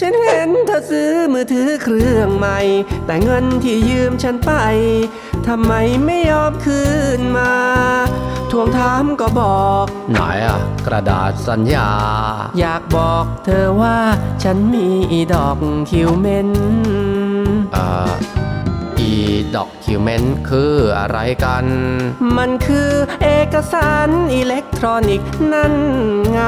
ฉันเห็นเธอซื้อมือถือเครื่องใหม่ แต่เงินที่ยืมฉันไป ทำไมไม่ยอมคืนมา ทวงถามก็บอก ไหนอะกระดาษสัญญา อยากบอกเธอว่าฉันมีดอกคิวเมนเอ่ออีด็อกิวเมนต์คืออะไรกัน มันคือเอกสารอิเล็กทรอนิกส์นั่นไง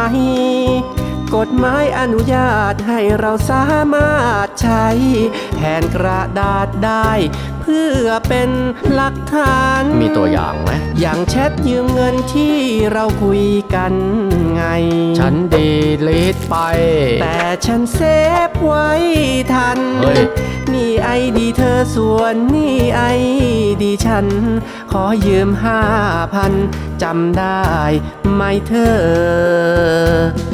กฎหมายอนุญาตให้เราสามารถใช้แทนกระดาษได้ เพื่อเป็นหลักฐาน มีตัวอย่างไหมอย่างแชทยืมเงินที่เราคุยกันไง ฉันดีลีทไป แต่ฉันเซฟไว้ทัน เฮ้ย นี่ไอดีเธอส่วนนี่ไอดีฉัน ขอยืมห้าพันจำได้ไหมเธอ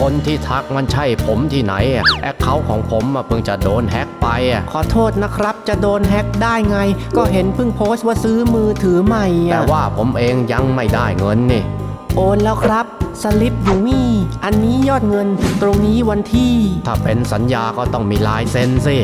คนที่ทักมันใช่ผมที่ไหนอะแอคเคาท์ของผมอะเพิ่งจะโดนแฮ็กไปอะขอโทษนะครับจะโดนแฮ็กได้ไง ก็เห็นเพิ่งโพสต์ว่าซื้อมือถือใหม่แต่อะว่าผมเองยังไม่ได้เงินนี่ โอนแล้วครับสลิปอยู่นี่ อันนี้ยอดเงินตรงนี้วันที่ ถ้าเป็นสัญญาก็ต้องมีลายเซ็นสิ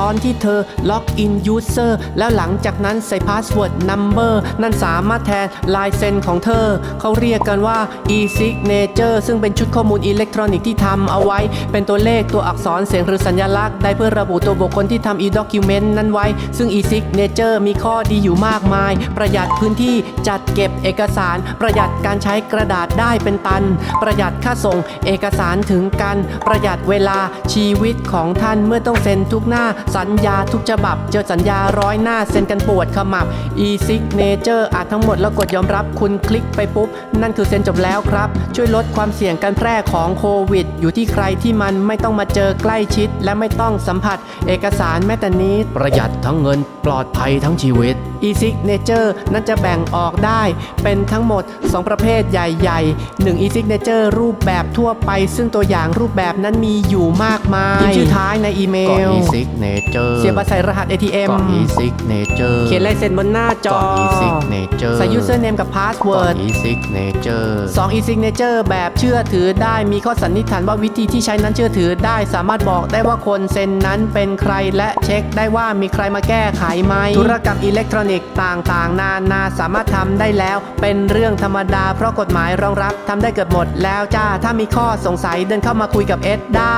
ตอนที่เธอล็อกอิน User แล้วหลังจากนั้นใส่ Password Number นั่นสามารถแทนลายเซ็นของเธอ เขาเรียกกันว่า e-signature ซึ่งเป็นชุดข้อมูลอิเล็กทรอนิกส์ที่ทำเอาไว้ เป็นตัวเลขตัวอักษรเสียงหรือสัญลักษณ์ได้เพื่อระบุตัวบุคคลที่ทำ e-document นั้นไว้ ซึ่ง e-signature มีข้อดีอยู่มากมาย ประหยัดพื้นที่จัดเก็บเอกสาร ประหยัดการใช้กระดาษได้เป็นตันประหยัดค่าส่งเอกสารถึงกัน ประหยัดเวลาชีวิตของท่านเมื่อต้องเซ็นทุกหน้าสัญญาทุกฉบับ เจอสัญญาร้อยหน้าเซ็นกันปวดขมับ e-signature อาจทั้งหมดแล้วกดยอมรับคุณคลิกไปปุ๊บ นั่นคือเซ็นจบแล้วครับ ช่วยลดความเสี่ยงการแพร่ของโควิด อยู่ที่ใครที่มันไม่ต้องมาเจอใกล้ชิด และไม่ต้องสัมผัส เอกสารแม้แต่นิดประหยัดทั้งเงินปลอดภัยทั้งชีวิต e-signature นั้นจะแบ่งออกได้ เป็นทั้งหมด 2 ประเภทใหญ่ๆ1 e-signature รูปแบบทั่วไป ซึ่งตัวอย่างรูปแบบนั้นมีอยู่มากมายชื่อท้ายในอีเมก็ล e-signature เสียบบัตรใส่รหัส ATM ก็ e-signature เขียนลายเซ็นบนหน้าจก็อ e-signature ใส่ username กับก็ password e-signature 2 e-signature แบบเชื่อถือได้มีข้อสันนิษฐานว่าวิธีที่ใช้นั้นเชื่อถือได้สามารถบอกได้ว่าคนเซ็นนั้นเป็นใครและเช็คได้ว่ามีใครมาแก้ไขไหมธุรกรรมอิเล็กทรอนิกส์ต่างๆ นานาสามารถทำได้แล้ว เป็นเรื่องธรรมดาเพราะกฎหมายรองรับทำได้เกือบหมดแล้วจ้า ถ้ามีข้อสงสัยเดินเข้ามาคุยกับเอ็ดด้า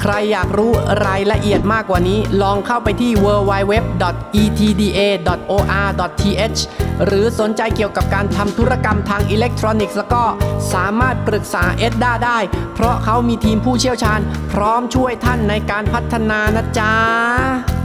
ใครอยากรู้รายละเอียดมากกว่านี้ ลองเข้าไปที่ www.etda.or.th หรือสนใจเกี่ยวกับการทำธุรกรรมทางอิเล็กทรอนิกส์แล้วก็สามารถปรึกษาเอ็ดด้าได้ เพราะเขามีทีมผู้เชี่ยวชาญ พร้อมช่วยท่านในการพัฒนานะจ๊ะ